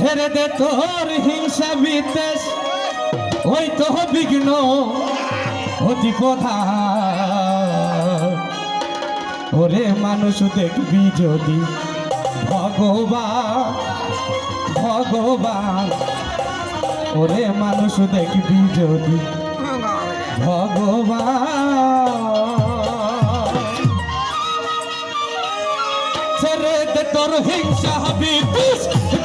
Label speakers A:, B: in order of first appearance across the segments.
A: ছেড়ে দে তোর হিংসা বিদ্বেষ। ওই তো বিঘ্ন অতি কথা ওরে মানুষ দেখবি যদি ভগবান ভগবান। ওরে মানুষ দেখবি যদি ভগবান। ছেড়ে দে তোর হিংসা বিদ্বেষ।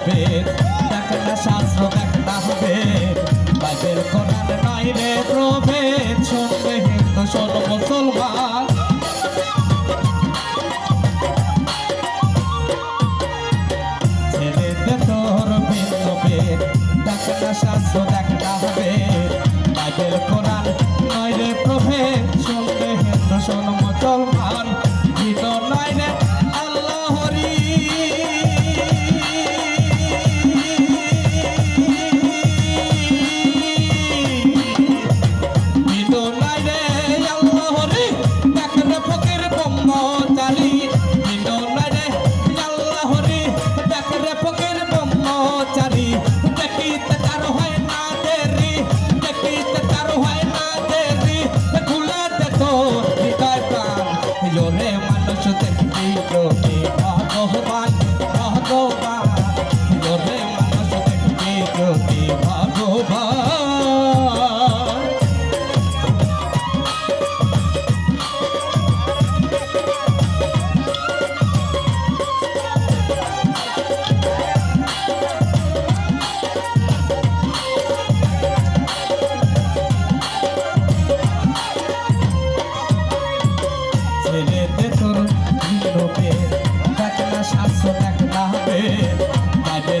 A: হবে দেখনা শাস্ত্র দেখনা হবে। বাইবেল কোরআন নাই রে শুনবে হিন্দু শোন মুসলমান। শাস্ত্র দেখনা হবে। বাইবেল বিয়েতে তোর লোকে দেখলা শাস্ত্র দেখলা হবে। তাদের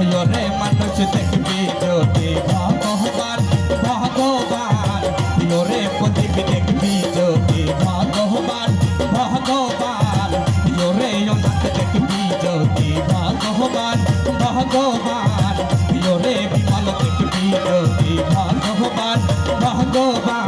A: দেখিও রে মানুষ দেখবি যদি ভগবান ভগবান। প্রিয় রে প্রদীপ দেখবি যদি ভগবান ভগবান। প্রিয় রে অনাথ দেখবি যদি ভগবান ভগবান। প্রিয় রে বিমল দেখবি যদি ভগবান ভগবান।